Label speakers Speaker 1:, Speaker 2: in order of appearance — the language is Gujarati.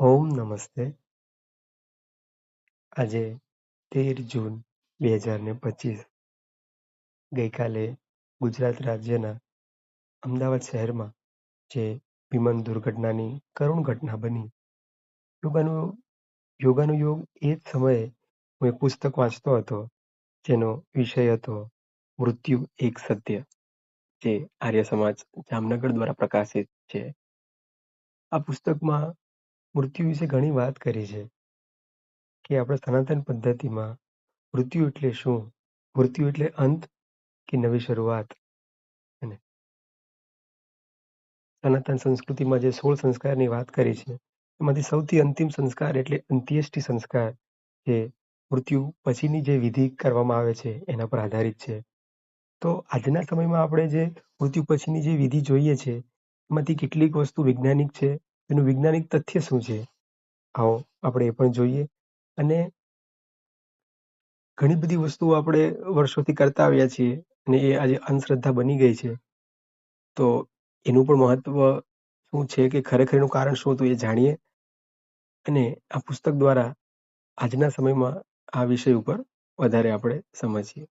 Speaker 1: ઓમ નમસ્તે. આજે તેર જૂન બે હજાર ને પચીસ. ગઈકાલે ગુજરાત રાજ્યના અમદાવાદ શહેરમાં જે વિમાન દુર્ઘટનાની કરુણ ઘટના બની. યોગાનો યોગાનો યોગ એ જ સમયે હું એક પુસ્તક વાંચતો હતો, જેનો વિષય હતો મૃત્યુ એક સત્ય, જે આર્ય સમાજ જામનગર દ્વારા પ્રકાશિત છે. આ પુસ્તકમાં મૃત્યુ વિશે ઘણી વાત કરી છે કે આપણે સનાતન પદ્ધતિમાં મૃત્યુ એટલે શું? મૃત્યુ એટલે અંત કે નવી શરૂઆત? સનાતન સંસ્કૃતિમાં જે સોળ સંસ્કારની વાત કરી છે, એમાંથી સૌથી અંતિમ સંસ્કાર એટલે અંત્યેષ્ટિ સંસ્કાર જે મૃત્યુ પછીની જે વિધિ કરવામાં આવે છે, એના પર આધારિત છે. તો આજના સમયમાં આપણે જે મૃત્યુ પછીની જે વિધિ જોઈએ છે, એમાંથી કેટલીક વસ્તુ વૈજ્ઞાનિક છે એનું વૈજ્ઞાનિક તથ્ય શું છે? આવો આપણે એ પણ જોઈએ. અને ઘણી બધી વસ્તુઓ આપણે વર્ષોથી કરતા આવ્યા છીએ અને એ આજે અંધશ્રદ્ધા બની ગઈ છે. તો એનું પણ મહત્વ શું છે કે ખરેખર એનું કારણ શું હતું એ જાણીએ. અને આ પુસ્તક દ્વારા આજના સમયમાં આ વિષય ઉપર વધારે આપણે સમજીએ.